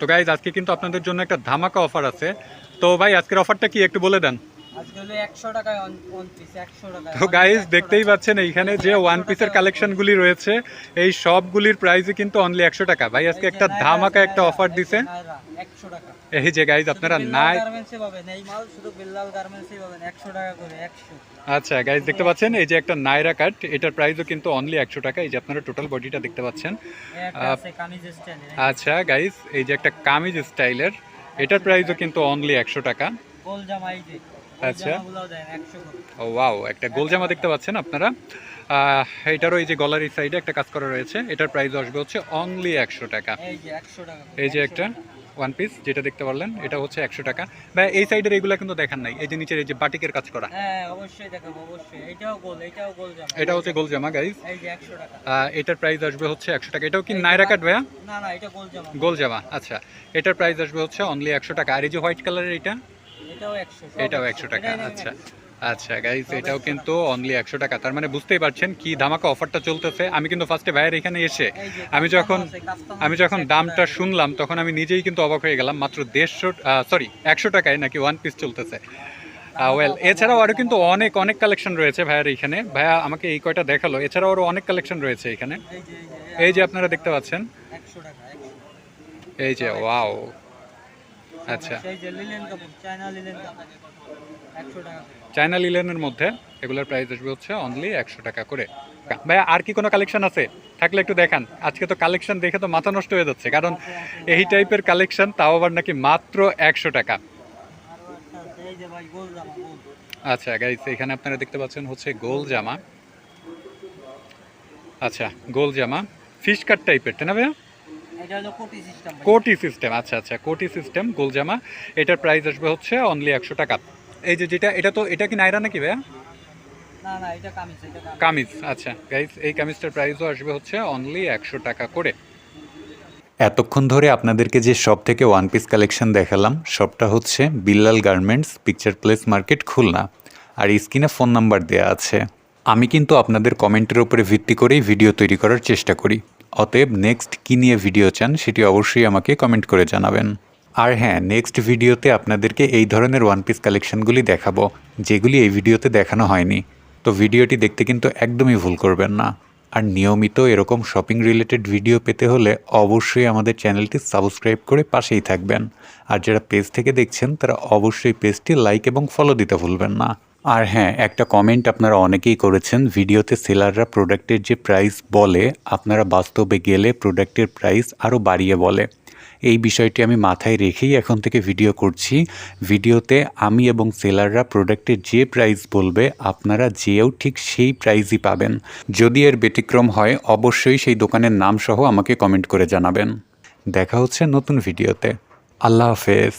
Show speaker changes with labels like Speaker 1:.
Speaker 1: তো গাইজ আজকে কিন্তু আপনাদের জন্য একটা ধামাকা অফার আছে। তো ভাই, আজকের অফারটা কি? একটু বলে দেন। তো গাইজ দেখতেই পাচ্ছেন এইখানে যে ওয়ান পিসের কালেকশনগুলি রয়েছে এই সবগুলির প্রাইসই কিন্তু অনলি একশো টাকা। ভাই আজকে একটা ধামাকা একটা অফার দিছে। এই যে গাইজ আপনারা নাই আচ্ছা গাইজ দেখতে পাচ্ছেন এই যে একটা নাইরা কাট এটার প্রাইসও কিন্তু অনলি একশো টাকা। এই যে আপনারা টোটাল বডিটা দেখতে পাচ্ছেন।
Speaker 2: স্টাইলের
Speaker 1: আচ্ছা গাইজ এই যে একটা কামিজ স্টাইলের এটার প্রাইসও কিন্তু অনলি একশো টাকা।
Speaker 2: গোল জামা এই যে।
Speaker 1: আচ্ছা। ও ওয়াও একটা গোল জামা দেখতে পাচ্ছেন আপনারা। এটারও এই যে গলার এই সাইডে একটা কাজ করা রয়েছে। এটার প্রাইস আসবে হচ্ছে অনলি একশো টাকা।
Speaker 2: এই যে একশো টাকা করে,
Speaker 1: এই যে
Speaker 2: 100
Speaker 1: একটা ওয়ান পিস যেটা দেখতে পারলেন এটা হচ্ছে একশো টাকা। বা এই সাইডের এগুলো কিন্তু দেখান নাই। এই যে নিচের এই যে বাটিকের কাজ করা।
Speaker 2: হ্যাঁ
Speaker 1: এটা হচ্ছে গোল জামা গাইজ এটার প্রাইস আসবে হচ্ছে একশো টাকা। এটাও কি নাইরা কাট ভাইয়া?
Speaker 2: না না এটা গোল জামা।
Speaker 1: গোল জামা আচ্ছা। এটার প্রাইস আসবে হচ্ছে অনলি একশো টাকা। আর এই যে হোয়াইট কালারের এটা
Speaker 2: এটাও একশো
Speaker 1: টাকা। আচ্ছা। আচ্ছা গাইজ এটাও কিন্তু অনলি একশো টাকা। তার মানে বুঝতেই পারছেন কি ধামাকা অফারটা চলতেছে। আমি কিন্তু ফার্স্টে ভাইয়ের এখানে এসে আমি যখন আমি যখন দামটা শুনলাম তখন আমি নিজেই কিন্তু অবাক হয়ে গেলাম মাত্র দেড়শো সরি একশো টাকায় নাকি ওয়ান পিস চলতেছে। ওয়েল এছাড়াও আরও কিন্তু অনেক অনেক কালেকশন রয়েছে ভাইয়ার এইখানে ভাইয়া আমাকে এই কয়টা দেখাল এছাড়াও আরও অনেক কালেকশন রয়েছে এখানে।
Speaker 2: এই যে
Speaker 1: আপনারা দেখতে পাচ্ছেন। এই যে ওয়াও আচ্ছা।
Speaker 2: চায়না
Speaker 1: লিলেনের মধ্যে এগুলোর প্রাইস আসবে হচ্ছে অনলি একশো টাকা করে। ভাইয়া আর কি কোনো কালেকশন আছে? থাকলে একটু দেখান। আজকে তো কালেকশন দেখে তো মাথা নষ্ট হয়ে যাচ্ছে কারণ এই টাইপের কালেকশন তাও আবার নাকি মাত্র একশো টাকা। আচ্ছা গাইস এখানে আপনারা দেখতে পাচ্ছেন হচ্ছে গোল জামা। আচ্ছা গোল জামা। ফিশ কাট টাইপের তাই না ভাইয়া?
Speaker 2: কোটি সিস্টেম
Speaker 1: আচ্ছা আচ্ছা কোটি সিস্টেম গোল জামা এটার প্রাইস আসবে হচ্ছে অনলি একশো টাকা। এই যে যেটা এটা তো এটা কি নাইরা নাকি ভাইয়া?
Speaker 2: না না এটা
Speaker 1: কামিজ আচ্ছা গাইস এই কামিজটার প্রাইসও আসবে হচ্ছে অনলি একশো টাকা করে।
Speaker 3: এতক্ষণ ধরে আপনাদেরকে যে সব থেকে ওয়ান পিস কালেকশন দেখালাম সবটা হচ্ছে Billal garments picture place market Khulna. আর স্ক্রিনে ফোন নাম্বার দেওয়া আছে। আমি কিন্তু আপনাদের কমেন্টের উপরে ভিত্তি করেই ভিডিও তৈরি করার চেষ্টা করি। অতএব নেক্সট কী নিয়ে ভিডিও চান সেটি অবশ্যই আমাকে কমেন্ট করে জানাবেন। আর হ্যাঁ নেক্সট ভিডিওতে আপনাদেরকে এই ধরনের ওয়ান পিস কালেকশনগুলি দেখাবো, যেগুলি এই ভিডিওতে দেখানো হয়নি। তো ভিডিওটি দেখতে কিন্তু একদমই ভুল করবেন না। আর নিয়মিত এরকম শপিং রিলেটেড ভিডিও পেতে হলে অবশ্যই আমাদের চ্যানেলটি সাবস্ক্রাইব করে পাশেই থাকবেন। আর যারা পেজ থেকে দেখছেন, তারা অবশ্যই পেজটি লাইক এবং ফলো দিতে ভুলবেন না। আর হ্যাঁ একটা কমেন্ট আপনারা অনেকেই করেছেন, ভিডিওতে সেলাররা প্রোডাক্টের যে প্রাইস বলে, আপনারা বাস্তবে গেলে প্রোডাক্টের প্রাইস আরও বাড়িয়ে বলে। এই বিষয়টি আমি মাথায় রেখেই এখন থেকে ভিডিও করছি। ভিডিওতে আমি এবং সেলাররা প্রোডাক্টের যে প্রাইস বলবে, আপনারা যেও ঠিক সেই প্রাইসই পাবেন। যদি এর ব্যতিক্রম হয়, অবশ্যই সেই দোকানের নাম সহ আমাকে কমেন্ট করে জানাবেন। দেখা হচ্ছে নতুন ভিডিওতে আল্লাহ হাফেজ।